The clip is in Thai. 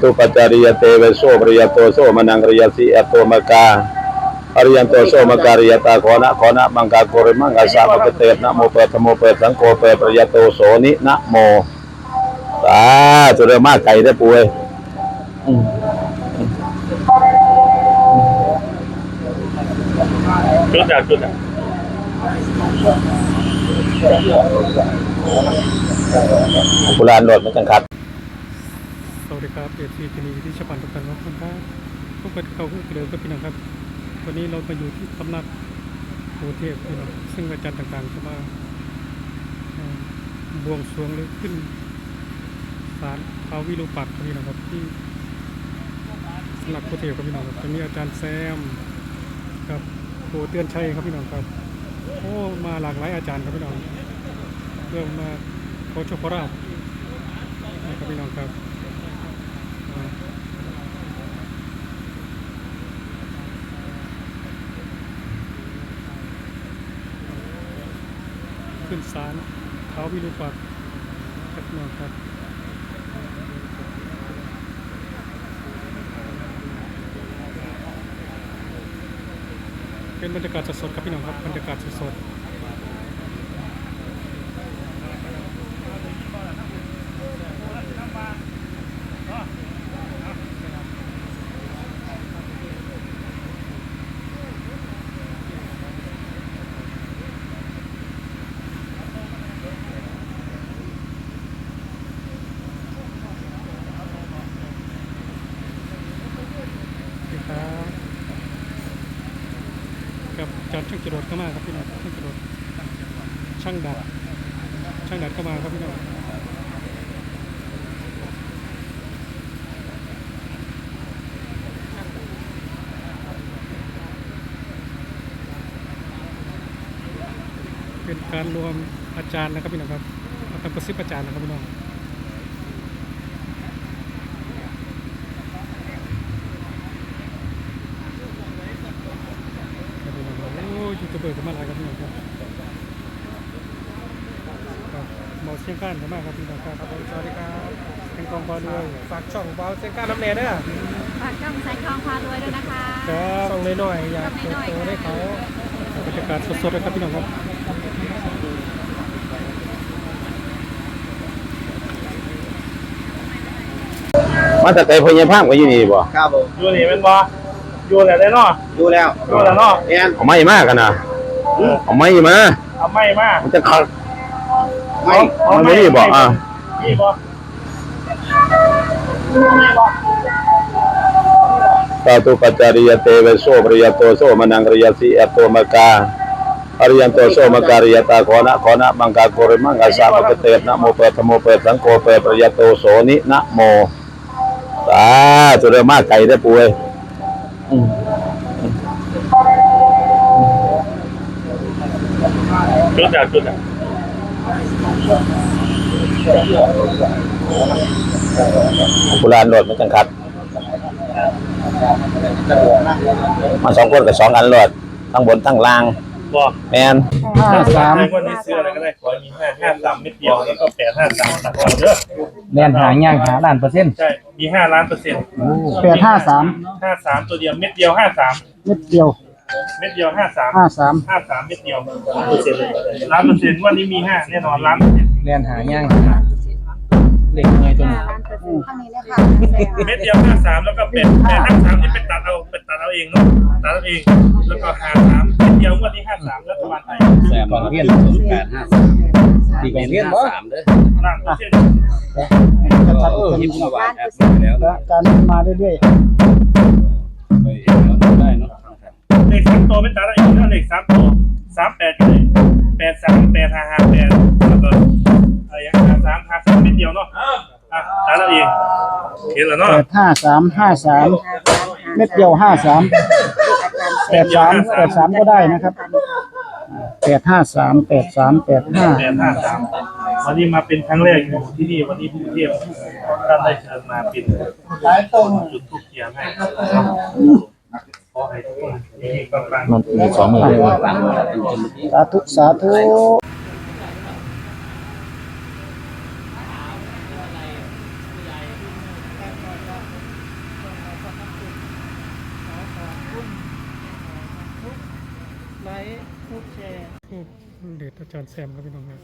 ตุปัจจาริยเตเวโสปริยโตโสมนังริยสิอโตมกาอริยันโตโสมการิยตาขอนะขอนะมังกาโกริมังกาสาปะกเตนะนะโมเปตโมเปตสังโฆเปปริยโตโสนินะโมสาธุเด้อมาไก่ได้อป่วยอืมจุดอะจุดอะโบราณโดดมันจังคัดส วัสดีครับเอทีคดีที่ชปันทุกท่านครับคุณครับพวกเขาคือเดิมก็พี่น้องครับ วันนี้เรามาอยู่ที่ตำหนักโพเทพพี่น้องซึ่งอาจารย์ต่างๆก็มาบวงสรวงหรือขึ้นศาลท้าวิรูปักษ์ครับพี่น้องครับที่สำนักโพเทพครับพี่น้องครับจะมีอาจารย์แซมกับโพเตือนชัยครับพี่น้องครับโอ้มาหลากหลายอาจารย์ครับพี่น้องเพื่อมาขอโคราบนะครับพี่น้องครับ นศาลเท้าวิรุปักครับน้องครับเป็นบรรยากาศสดๆครับพี่น้องครับบรรยากาศสดๆนี่ครับ กับจารย์ช่างจรวดเข้ามาครับพี่น้องช่างจรวดช่างดัดช่างดัดเข้ามาครับพี่น้องเป็นการรวมอาจารย์นะครับพี่น้องครับมาทำกระซิบอาจารย์นะครับพี่น้อง ครับพี่น้องครับ โอ้ยูทูบเบอร์เข้ามาหลายครับพี่น้องครับครับหมอเชียงก้านเข้ามาครับพี่น้องครับสวัสดีครับเป็นกองบอลด้วยฝากช่องเบาเส้นก้านน้ำแน่เด้อฝากช่องสายทองพารวยด้วยนะคะครับช่องน้อยๆอยากเปิดตัวให้เขาบรรยากาศสดๆเลยครับพี่น้องครับมาแต่ไกลพญาพามก็อยู่นี่บ่ครับผมอยู่นี่เป็นบ่ อยู่แล้วได้เนาะดูแล้วอยู่แล้วเนาะเรียนเอาไม้มากันนะเอาไม้มาเอาไม่มามันจะคัดไม่เอามันไม่ได้บอกอะมีบ่สาธุปัจจาริยเตเวโสปริยโตโสมนังริยสิอโตมกาอริยันโตโสมการิยตาขอนะขอนะมังกาโกริมังกาสาปะกเตนะโมเปตโมเปตสังโฆเปปริยโตโสนินะโมสาธุเด้อมาไก่ได้อป่วยอืม จุดอะจุดอะโบราณโดดมันจังคัดมาสองคนกับสองอันโลดทั้งบนทั้งล่างบ่แมน ห้าสามให้คนนี้ซื้ออะไรก็ได้ขอให้มีห้าห้าสามเม็ดเดียวแล้วก็แปดห้าสามตัดเอาเด้อเรียนหางย่างหาล้านเปอร์เซ็นต์ใช่มีห้าล้านเปอร์เซ็นต์แปดห้าสามห้าสามตัวเดียวเม็ดเดียวห้าสามเม็ดเดียวเม็ดเดียวห้าสามห้าสามห้าสามเม็ดเดียวเปอร์เซ็นต์เลยล้านเปอร์เซ็นต์วันนี้มีห้าแน่นอนล้านเปอร์เซ็นต์เรียนหางย่างหาเล็กไงตัวนี้ร้านเปอร์เซ็นต์ข้างนี้เลยค่ะเม็ดเดียวห้าสามแล้วก็เป็ดแปดห้าสามนี่เป็นตัดเอาเป็นตัด เอาเองเนาะตัดเอาเอง แล้วก็ห้าสามเม็ดเดียวงวันนี้ห้าสามรัฐบาลไทยแสบของเรียนแปดห้าดีกว่าเรียนบ่ล้านเปอร์เซ็นต์เออยิ้มมาว่าร้านเปอร์เซ็นต์แล้วการมาเรื่อยเลขสามตัวเป็นตัดเอาเองนะเลขสามตัวสามแปดเลยแปดสามแปดห้าห้าแปดแล้วก็อะไรอย่างห้าสามห้าสามเม็ดเดียวเนาะอะตัดเอาเองเห็นแล้วๆเนาะแปดห้าสามห้าสาม เม็ดเดียวห้าสามแปดสามแปดสามก็ได้นะครับแปดห้าสามแปดสามแปดห้าแปดห้าสามวันนี้มาเป็นครั้งแรกอยู่ที่นี่วันนี้ผู้เทียบท่านได้เชิญมาเป็นจุดทุกเทียนให้ขอให้ทุกคนมีความรักมันมีสองมือเลยสาธุสาธุ ไลค์ทุกแชร์ ทูบ เดชอาจารย์แซมครับพี่น้องครับ